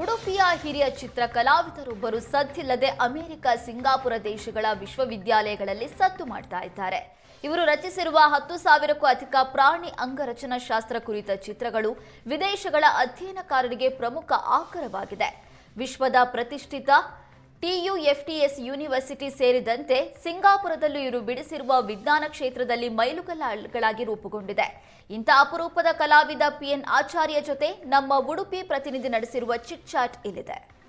ಉಡುಪಿಯ ಹಿರಿಯ ಚಿತ್ರ ಕಲಾವಿದರೊಬ್ಬರು ಸದ್ದಿಲ್ಲದೆ America, Singapore ದೇಶಗಳ ವಿಶ್ವವಿದ್ಯಾಲಯಗಳಲ್ಲಿ ಸದ್ದು ಮಾಡ್ತಾ ಇದ್ದಾರೆ. ಇವರು ರಚಿಸಿರುವ ಹತ್ತು ಸಾವಿರಕ್ಕೂ ಅಧಿಕ ಪ್ರಾಣಿ ಅಂಗರಚನಾ ಶಾಸ್ತ್ರ ಕುರಿತ ಚಿತ್ರಗಳು ವಿದೇಶಗಳ ಅಧ್ಯಯನಕಾರರಿಗೆ ಪ್ರಮುಖ ಆಕರವಾಗಿದೆ. ವಿಶ್ವದ ಪ್ರತಿಷ್ಠಿತ ಟಿಯುಎಫ್ಟಿಎಸ್ ಯೂನಿವರ್ಸಿಟಿ ಸೇರಿದಂತೆ ಸಿಂಗಾಪುರದಲ್ಲೂ ಇವರು ಬಿಡಿಸಿರುವ ವಿಜ್ಞಾನ ಕ್ಷೇತ್ರದಲ್ಲಿ ಮೈಲುಗಲ್ಲಾಗಿ ರೂಪುಗೊಂಡಿದೆ. ಇಂಥ ಅಪರೂಪದ ಕಲಾವಿದ ಪಿಎನ್ ಆಚಾರ್ಯ ಜೊತೆ ನಮ್ಮ ಉಡುಪಿ ಪ್ರತಿನಿಧಿ ನಡೆಸಿರುವ ಚಿಟ್ ಚಾಟ್ ಇಲ್ಲಿದೆ.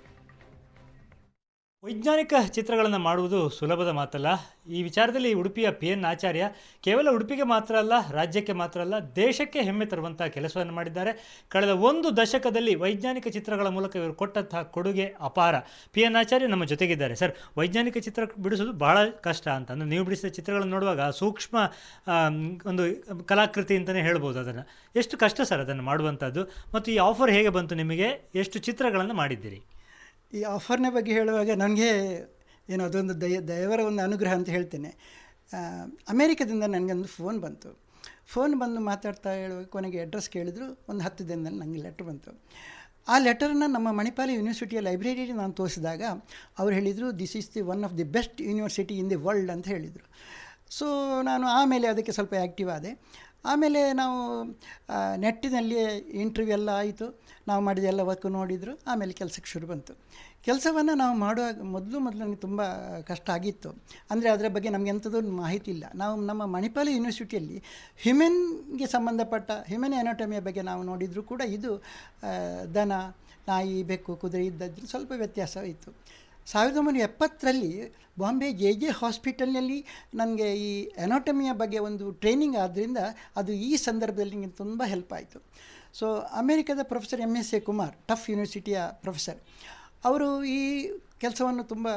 ವೈಜ್ಞಾನಿಕ ಚಿತ್ರಗಳನ್ನು ಮಾಡುವುದು ಸುಲಭದ ಮಾತಲ್ಲ. ಈ ವಿಚಾರದಲ್ಲಿ ಉಡುಪಿಯ ಪಿ ಎನ್ ಆಚಾರ್ಯ ಕೇವಲ ಉಡುಪಿಗೆ ಮಾತ್ರ ಅಲ್ಲ, ರಾಜ್ಯಕ್ಕೆ ಮಾತ್ರ ಅಲ್ಲ, ದೇಶಕ್ಕೆ ಹೆಮ್ಮೆ ತರುವಂಥ ಕೆಲಸವನ್ನು ಮಾಡಿದ್ದಾರೆ. ಕಳೆದ ಒಂದು ದಶಕದಲ್ಲಿ ವೈಜ್ಞಾನಿಕ ಚಿತ್ರಗಳ ಮೂಲಕ ಇವರು ಕೊಟ್ಟಂತಹ ಕೊಡುಗೆ ಅಪಾರ. ಪಿ ಎನ್ ಆಚಾರ್ಯ ನಮ್ಮ ಜೊತೆಗಿದ್ದಾರೆ. ಸರ್, ವೈಜ್ಞಾನಿಕ ಚಿತ್ರ ಬಿಡಿಸೋದು ಬಹಳ ಕಷ್ಟ ಅಂತ ಅಂದರೆ ನೀವು ಬಿಡಿಸಿದ ಚಿತ್ರಗಳನ್ನು ನೋಡುವಾಗ ಸೂಕ್ಷ್ಮ ಒಂದು ಕಲಾಕೃತಿ ಅಂತಲೇ ಹೇಳ್ಬೋದು ಅದನ್ನು. ಎಷ್ಟು ಕಷ್ಟ ಸರ್ ಅದನ್ನು ಮಾಡುವಂಥದ್ದು ಮತ್ತು ಈ ಆಫರ್ ಹೇಗೆ ಬಂತು ನಿಮಗೆ? ಎಷ್ಟು ಚಿತ್ರಗಳನ್ನು ಮಾಡಿದ್ದೀರಿ? ಈ ಆಫರ್ನ ಬಗ್ಗೆ ಹೇಳುವಾಗ ನನಗೆ ಏನೋ ಅದೊಂದು ದಯ, ದಯವರ ಒಂದು ಅನುಗ್ರಹ ಅಂತ ಹೇಳ್ತೇನೆ. ಅಮೇರಿಕದಿಂದ ನನಗೊಂದು ಫೋನ್ ಬಂತು. ಫೋನ್ ಬಂದು ಮಾತಾಡ್ತಾ ಹೇಳುವಾಗ ಕೊನೆಗೆ ಅಡ್ರೆಸ್ ಕೇಳಿದ್ರು, ಒಂದು ಹತ್ತು ದಿನದಲ್ಲಿ ನನಗೆ ಲೆಟ್ರ್ ಬಂತು. ಆ ಲೆಟರನ್ನು ನಮ್ಮ ಮಣಿಪಾಲ ಯೂನಿವರ್ಸಿಟಿಯ ಲೈಬ್ರರಿಯಲ್ಲಿ ನಾನು ತೋರಿಸಿದಾಗ ಅವ್ರು ಹೇಳಿದರು this is the one of the best university in the world ಅಂತ ಹೇಳಿದರು. ಸೊ ನಾನು ಆಮೇಲೆ ಅದಕ್ಕೆ ಸ್ವಲ್ಪ ಆ್ಯಕ್ಟಿವ್ ಆದೆ. ಆಮೇಲೆ ನಾವು ನೆಟ್ಟಿನಲ್ಲಿ ಇಂಟರ್ವ್ಯೂ ಎಲ್ಲ ಆಯಿತು. ನಾವು ಮಾಡಿದ ಎಲ್ಲ ವರ್ಕ್ ನೋಡಿದರು. ಆಮೇಲೆ ಕೆಲಸಕ್ಕೆ ಶುರು ಬಂತು. ಕೆಲಸವನ್ನು ನಾವು ಮಾಡುವಾಗ ಮೊದಲು ಮೊದಲು ನನಗೆ ತುಂಬ ಕಷ್ಟ ಆಗಿತ್ತು. ಅಂದರೆ ಅದರ ಬಗ್ಗೆ ನಮಗೆ ಎಂಥದ್ದು ಮಾಹಿತಿ ಇಲ್ಲ. ನಾವು ನಮ್ಮ ಮಣಿಪಾಲ ಯೂನಿವರ್ಸಿಟಿಯಲ್ಲಿ ಹ್ಯುಮೆನ್ಗೆ ಸಂಬಂಧಪಟ್ಟ ಹ್ಯುಮೆನ್ ಎನಾಟಮಿಯ ಬಗ್ಗೆ ನಾವು ನೋಡಿದರೂ ಕೂಡ ಇದು ದನ, ನಾಯಿ, ಬೆಕ್ಕು, ಕುದುರೆ ಇದ್ದದ್ದು ಸ್ವಲ್ಪ ವ್ಯತ್ಯಾಸ ಇತ್ತು. ಸಾವಿರದ ಒಂಬೈನೂರ ಎಪ್ಪತ್ತರಲ್ಲಿ ಬಾಂಬೆ ಜೆ ಜೆ ಹಾಸ್ಪಿಟಲ್ನಲ್ಲಿ ನನಗೆ ಈ ಎನಾಟಮಿಯ ಬಗ್ಗೆ ಒಂದು ಟ್ರೈನಿಂಗ್ ಆದ್ದರಿಂದ ಅದು ಈ ಸಂದರ್ಭದಲ್ಲಿ ನನಗೆ ತುಂಬ ಹೆಲ್ಪ್ ಆಯಿತು. ಸೊ ಅಮೇರಿಕದ professor M S A Kumar, Tufts ಯೂನಿವರ್ಸಿಟಿಯ professor, ಅವರು ಈ ಕೆಲಸವನ್ನು ತುಂಬ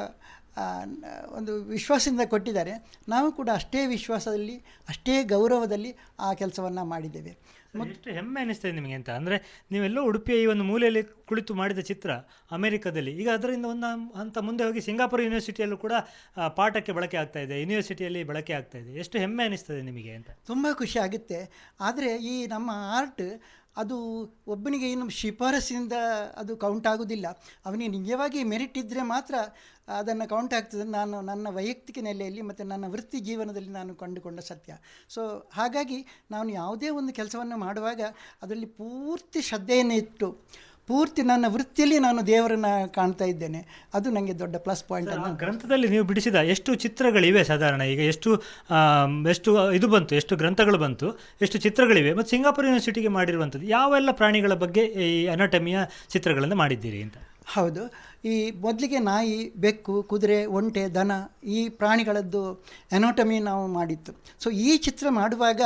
ಒಂದು ವಿಶ್ವಾಸದಿಂದ ಕೊಟ್ಟಿದ್ದಾರೆ. ನಾವು ಕೂಡ ಅಷ್ಟೇ ವಿಶ್ವಾಸದಲ್ಲಿ ಅಷ್ಟೇ ಗೌರವದಲ್ಲಿ ಆ ಕೆಲಸವನ್ನು ಮಾಡಿದ್ದೇವೆ. ಎಷ್ಟು ಹೆಮ್ಮೆ ಅನಿಸ್ತದೆ ನಿಮಗೆ ಅಂತ. ಅಂದರೆ ನೀವೆಲ್ಲೋ ಉಡುಪಿಯ ಈ ಒಂದು ಮೂಲೆಯಲ್ಲಿ ಕುಳಿತು ಮಾಡಿದ ಚಿತ್ರ ಅಮೆರಿಕದಲ್ಲಿ. ಈಗ ಅದರಿಂದ ಒಂದು ಹಂತ ಮುಂದೆ ಹೋಗಿ ಸಿಂಗಾಪುರ ಯೂನಿವರ್ಸಿಟಿಯಲ್ಲೂ ಕೂಡ ಪಾಠಕ್ಕೆ ಬಳಕೆ ಆಗ್ತಾ ಇದೆ. ಯೂನಿವರ್ಸಿಟಿಯಲ್ಲಿ ಬಳಕೆ ಆಗ್ತಾ ಇದೆ. ಎಷ್ಟು ಹೆಮ್ಮೆ ಅನಿಸ್ತದೆ ನಿಮಗೆ ಅಂತ. ತುಂಬ ಖುಷಿ ಆಗುತ್ತೆ. ಆದರೆ ಈ ನಮ್ಮ ಆರ್ಟ್ ಅದು ಒಬ್ಬನಿಗೆ ಏನು ಶಿಫಾರಸಿಂದ ಅದು ಕೌಂಟ್ ಆಗೋದಿಲ್ಲ. ಅವನಿಗೆ ನಿಜವಾಗಿ ಮೆರಿಟ್ ಇದ್ದರೆ ಮಾತ್ರ ಅದನ್ನು ಕೌಂಟ್ ಆಗ್ತದೆ. ನಾನು ನನ್ನ ವೈಯಕ್ತಿಕ ನೆಲೆಯಲ್ಲಿ ಮತ್ತು ನನ್ನ ವೃತ್ತಿ ಜೀವನದಲ್ಲಿ ನಾನು ಕಂಡುಕೊಂಡ ಸತ್ಯ. ಸೊ ಹಾಗಾಗಿ ನಾನು ಯಾವುದೇ ಒಂದು ಕೆಲಸವನ್ನು ಮಾಡುವಾಗ ಅದರಲ್ಲಿ ಪೂರ್ತಿ ಶ್ರದ್ಧೆಯನ್ನು ಇಟ್ಟು ಪೂರ್ತಿ ನನ್ನ ವೃತ್ತಿಯಲ್ಲಿ ನಾನು ದೇವರನ್ನ ಕಾಣ್ತಾ ಇದ್ದೇನೆ. ಅದು ನನಗೆ ದೊಡ್ಡ ಪ್ಲಸ್ ಪಾಯಿಂಟ್ ಅಂತ ಗ್ರಂಥದಲ್ಲಿ ನೀವು ಬಿಡಿಸಿದ ಎಷ್ಟು ಚಿತ್ರಗಳಿವೆ ಸಾಧಾರಣ? ಈಗ ಎಷ್ಟು ಎಷ್ಟು ಇದು ಬಂತು ಎಷ್ಟು ಗ್ರಂಥಗಳು ಬಂತು ಎಷ್ಟು ಚಿತ್ರಗಳಿವೆ ಮತ್ತು ಸಿಂಗಾಪುರ್ ಯೂನಿವರ್ಸಿಟಿಗೆ ಮಾಡಿರುವಂಥದ್ದು ಯಾವೆಲ್ಲ ಪ್ರಾಣಿಗಳ ಬಗ್ಗೆ ಈ ಅನಾಟಮಿಯ ಚಿತ್ರಗಳನ್ನು ಮಾಡಿದ್ದೀರಿ ಅಂತ? ಹೌದು. ಈ ಮೊದಲಿಗೆ ನಾಯಿ ಬೆಕ್ಕು ಕುದುರೆ ಒಂಟೆ ದನ ಈ ಪ್ರಾಣಿಗಳದ್ದು ಎನೋಟಮಿ ನಾವು ಮಾಡಿತ್ತು. ಸೊ ಈ ಚಿತ್ರ ಮಾಡುವಾಗ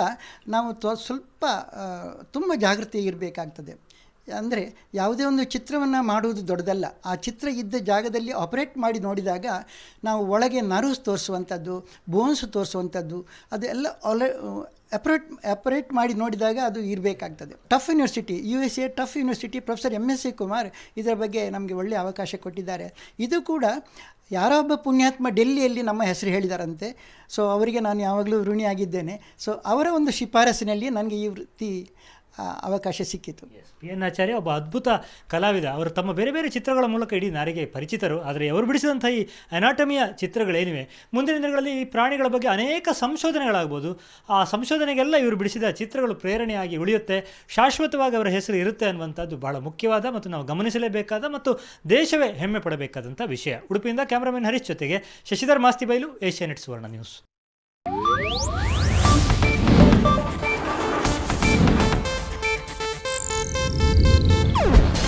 ನಾವು ತ್ವ ಸ್ವಲ್ಪ ತುಂಬ ಜಾಗೃತಿ ಇರಬೇಕಾಗ್ತದೆ. ಅಂದರೆ ಯಾವುದೇ ಒಂದು ಚಿತ್ರವನ್ನು ಮಾಡುವುದು ದೊಡ್ಡದಲ್ಲ. ಆ ಚಿತ್ರ ಇದ್ದ ಜಾಗದಲ್ಲಿ ಆಪರೇಟ್ ಮಾಡಿ ನೋಡಿದಾಗ ನಾವು ಒಳಗೆ ನರ್ವ್ಸ್ ತೋರಿಸುವಂಥದ್ದು, ಬೋನ್ಸ್ ತೋರಿಸುವಂಥದ್ದು ಅದೆಲ್ಲ ಎಲ್ಲ ಆಪರೇಟ್ ಆಪರೇಟ್ ಮಾಡಿ ನೋಡಿದಾಗ ಅದು ಇರಬೇಕಾಗ್ತದೆ. Tufts university U S A Tufts university professor M S C Kumar ಇದರ ಬಗ್ಗೆ ನಮಗೆ ಒಳ್ಳೆಯ ಅವಕಾಶ ಕೊಟ್ಟಿದ್ದಾರೆ. ಇದು ಕೂಡ ಯಾರೊಬ್ಬ ಪುಣ್ಯಾತ್ಮ ಡೆಲ್ಲಿಯಲ್ಲಿ ನಮ್ಮ ಹೆಸರು ಹೇಳಿದಾರಂತೆ. ಸೊ ಅವರಿಗೆ ನಾನು ಯಾವಾಗಲೂ ಋಣಿಯಾಗಿದ್ದೇನೆ. ಸೊ ಅವರ ಒಂದು ಶಿಫಾರಸಿನಲ್ಲಿ ನನಗೆ ಈ ವೃತ್ತಿ ಅವಕಾಶ ಸಿಕ್ಕಿತು. ಪಿ ಎನ್ ಆಚಾರ್ಯ ಒಬ್ಬ ಅದ್ಭುತ ಕಲಾವಿದ. ಅವರು ತಮ್ಮ ಬೇರೆ ಬೇರೆ ಚಿತ್ರಗಳ ಮೂಲಕ ಇಡೀ ನಾರಿಗೆ ಪರಿಚಿತರು. ಆದರೆ ಅವರು ಬಿಡಿಸಿದಂಥ ಈ ಅನಾಟಮಿಯ ಚಿತ್ರಗಳೇನಿವೆ? ಮುಂದಿನ ದಿನಗಳಲ್ಲಿ ಈ ಪ್ರಾಣಿಗಳ ಬಗ್ಗೆ ಅನೇಕ ಸಂಶೋಧನೆಗಳಾಗ್ಬೋದು. ಆ ಸಂಶೋಧನೆಗೆಲ್ಲ ಇವರು ಬಿಡಿಸಿದ ಚಿತ್ರಗಳು ಪ್ರೇರಣೆಯಾಗಿ ಉಳಿಯುತ್ತೆ. ಶಾಶ್ವತವಾಗಿ ಅವರ ಹೆಸರು ಇರುತ್ತೆ ಅನ್ನುವಂಥದ್ದು ಬಹಳ ಮುಖ್ಯವಾದ ಮತ್ತು ನಾವು ಗಮನಿಸಲೇಬೇಕಾದ ಮತ್ತು ದೇಶವೇ ಹೆಮ್ಮೆ ಪಡಬೇಕಾದಂಥ ವಿಷಯ. ಉಡುಪಿಯಿಂದ ಕ್ಯಾಮ್ರಾಮನ್ ಹರೀಶ್ ಜೊತೆಗೆ ಶಶಿಧರ್ ಮಾಸ್ತಿ ಬೈಲು ಏಷ್ಯಾನೆಟ್ ಸುವರ್ಣ ನ್ಯೂಸ್.